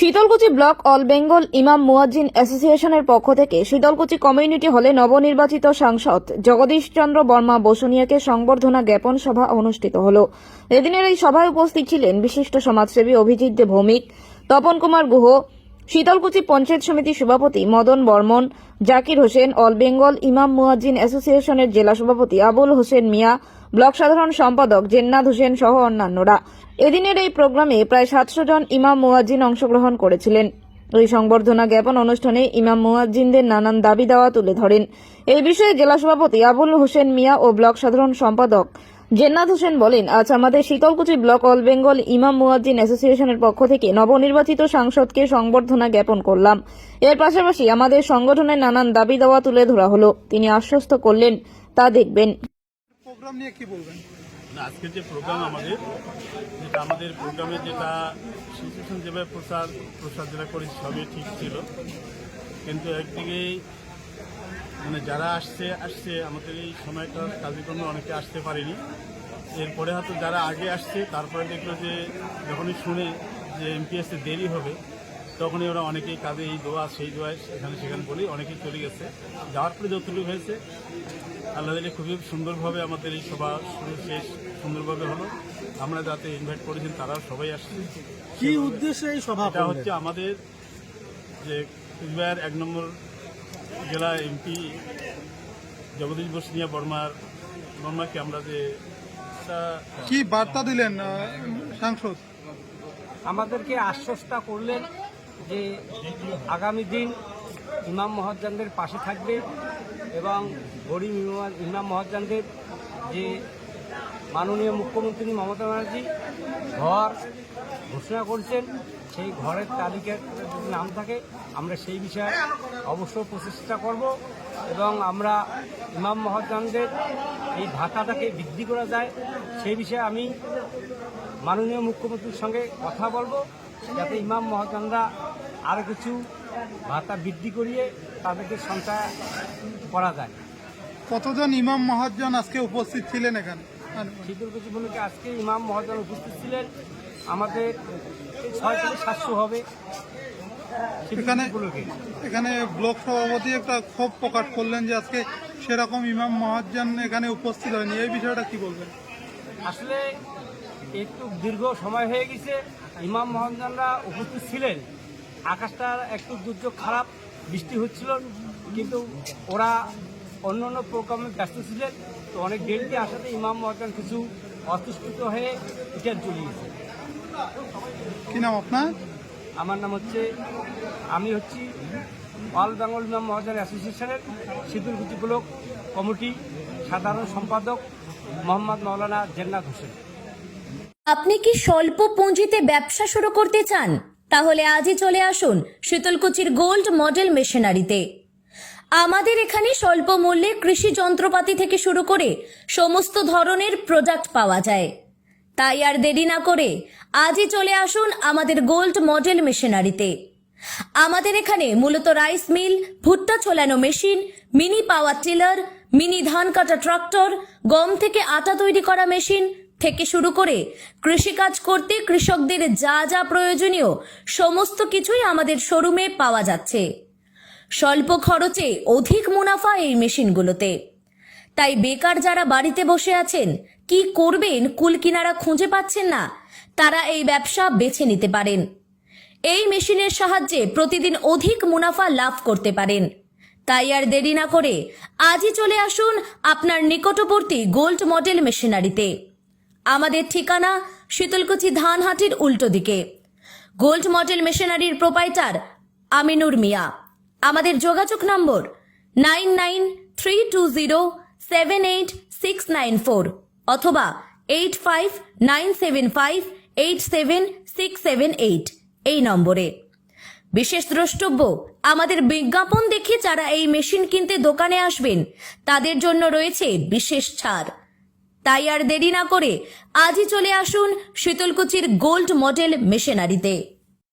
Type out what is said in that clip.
Sitalkuchi block all Bengal ইমাম মুয়াজ্জিন অ্যাসোসিয়েশনের পক্ষ থেকে শীতলকুচি কমিউনিটি হলে নবনির্বাচিত সাংসদ জগদীশ চন্দ্র বর্মা বসুনিয়াকে সংবর্ধনা জ্ঞাপন সভা অনুষ্ঠিত হল। এদিনের এই সভায় উপস্থিত ছিলেন বিশিষ্ট সমাজসেবী অভিজিৎ ভৌমিক, তপন কুমার গুহ, শীতলকুচি পঞ্চায়েত সমিতি সভাপতি মদন বর্মন, জাকির হোসেন, অল বেঙ্গল ইমাম মুয়াজ্জিন অ্যাসোসিয়েশনের জেলা সভাপতি আবুল হোসেন মিয়া, ব্লক সাধারণ সম্পাদক জেন্নাদ হোসেন সহ অন্যান্যরা। এদিনের এই প্রোগ্রামে প্রায় সাতশো জন ইমাম মুয়াজ্জিন অংশগ্রহণ করেছিলেন। ওই সংবর্ধনা জ্ঞাপন অনুষ্ঠানে ইমাম মুয়াজ্জিনদের নানান দাবি দাওয়া তুলে ধরেন। এই বিষয়ে জেলা সভাপতি আবুল হোসেন মিয়া ও ব্লক সাধারণ সম্পাদক জেন্নাথ হোসেন বলেন, আজ আমাদের শীতলকুচি ব্লক অল বেঙ্গল ইমাম মুয়াজ্জিন অ্যাসোসিয়েশনের পক্ষ থেকে নবনির্বাচিত সাংসদকে সংবর্ধনা জ্ঞাপন করলাম। এর পাশাপাশি আমাদের সংগঠনের নানান দাবি দাওয়া তুলে ধরা হলো। তিনি আশ্বস্ত করলেন, তা দেখবেন। প্রোগ্রাম নিয়ে কি বলবেন? আজকের যে প্রোগ্রাম আমাদের, যেটা আমাদের প্রোগ্রামে যেটা সিচুয়েশন যেভাবে প্রচার প্রচার যেটা করেছি সবই ঠিক ছিল। কিন্তু একদিকে মানে যারা আসছে আসছে, আমাদের এই সময়টা কাজকর্মে অনেকে আসতে পারেনি। এরপরে হয়তো যারা আগে আসছে, তারপরে দেখল যে যখনই শুনে যে এমপিএসে দেরি হবে, তখনই ওরা অনেকেই কাজে এই দোয়া, সেই দোয়া এখানে সেখানে বলি, অনেকেই চলে গেছে। যাওয়ার পরে যতটুকু হয়েছে আল্লাহ দিলে খুবই সুন্দরভাবে আমাদের এই সভা শুরু শেষ সুন্দরভাবে হলো। আমরা যাতে ইনভাইট করেছেন তারাও সবাই আসছে কি উদ্দেশ্যে এই সভা এটা হচ্ছে আমাদের যে কুচবিহার এক নম্বর জেলা এমপি জগদীশ বসনিয়া বর্মার বর্মাকে আমরা যে কি বার্তা দিলেন সাংসদ? আমাদেরকে আশ্বস্তা করলেন যে আগামী দিন ইমাম মহাজ্জানদের পাশে থাকবে। এবং গরিব ইমাম- মহাজ্জানদের যে মাননীয় মুখ্যমন্ত্রী মমতা ব্যানার্জি ঘর ঘোষণা করছেন, সেই ঘরের তালিকার যদি নাম থাকে, আমরা সেই বিষয়ে অবশ্য প্রচেষ্টা করব এবং আমরা ইমাম মহাজ্জানদের এই ভাতাটাকে বৃদ্ধি করা যায়, সেই বিষয়ে আমি মাননীয় মুখ্যমন্ত্রীর সঙ্গে কথা বলব, যাতে ইমাম মহাজনরা আরও কিছু ভাতা বৃদ্ধি করিয়ে তাদেরকে সঞ্চয় করা যায়। কতজন ইমাম মহাজন আজকে উপস্থিত ছিলেন এখানে? শীতলকুচি বলুকে আজকে ইমাম মহাজন উপস্থিত ছিলেন আমাদের ছয় থেকে সাতশো হবে। এখানে এখানে ব্লক সভাপতি একটা ক্ষোভ প্রকাশ করলেন যে আজকে সেরকম ইমাম মহাজন এখানে উপস্থিত হয়নি। এই বিষয়টা কি বলবেন? আসলে একটু দীর্ঘ সময় হয়ে গেছে ইমাম মহাজনরা উপস্থিত ছিলেন। আকাশটা একটু দুর্যোগ খারাপ বৃষ্টি হচ্ছিল কিন্তু ওরা অন্য অন্য প্রোগ্রামে ব্যস্ত ছিলেন তো অনেক দেরিতে আসাতে ইমাম মহাজন কিছু অসুস্থ হয়ে রিটার্ন চলে গেছে কি নাম আপনার? আমার নাম হচ্ছে আমি হচ্ছি অল বেঙ্গল ইমাম মহাজন অ্যাসোসিয়েশনের শীতলকুচি ব্লক কমিটি সাধারণ সম্পাদক মোহাম্মদ মৌলানা জেন্নাত হোসেন। আপনি কি স্বল্প পুঁজিতে ব্যবসা শুরু করতে চান? তাহলে আজই চলে আসুন শীতলকুচির গোল্ড মডেল মেশিনারিতে। আমাদের এখানে স্বল্প মূল্যে কৃষি যন্ত্রপাতি থেকে শুরু করে সমস্ত ধরনের প্রোডাক্ট পাওয়া যায়। তাই আর দেরি না করে আজই চলে আসুন আমাদের গোল্ড মডেল মেশিনারিতে আমাদের এখানে মূলত রাইস মিল ভুট্টা ছোলানো machine mini power tiller mini ধান কাটা ট্রাক্টর গম থেকে আটা তৈরি করা মেশিন থেকে শুরু করে কৃষিকাজ করতে কৃষকদের যা যা প্রয়োজনীয় সমস্ত কিছুই আমাদের শোরুমে পাওয়া যাচ্ছে। স্বল্প খরচে অধিক মুনাফা এই মেশিনগুলোতে। তাই বেকার যারা বাড়িতে বসে আছেন, কি করবেন, কুল কিনারা খুঁজে পাচ্ছেন না, তারা এই ব্যবসা বেছে নিতে পারেন। এই মেশিনের সাহায্যে প্রতিদিন অধিক মুনাফা লাভ করতে পারেন। তাই আর দেরি না করে আজই চলে আসুন আপনার নিকটবর্তী গোল্ড মডেল মেশিনারিতে। আমাদের ঠিকানা শীতলকুচি ধানহাটির উল্টো দিকে। গোল্ড মডেল মেশিনারির প্রোপাইটার আমিনুর মিয়া। আমাদের যোগাযোগ নম্বর nine nine three two zero seven eight six nine four অথবা eight five nine seven five eight seven six seven eight এই নম্বরে। বিশেষ দ্রষ্টব্য, আমাদের বিজ্ঞাপন দেখে যারা এই মেশিন কিনতে দোকানে আসবেন, তাদের জন্য রয়েছে বিশেষ ছাড়। তাই আর দেরি না করে আজই চলে আসুন শীতলকুচির গোল্ড মডেল মেশিনারিতে।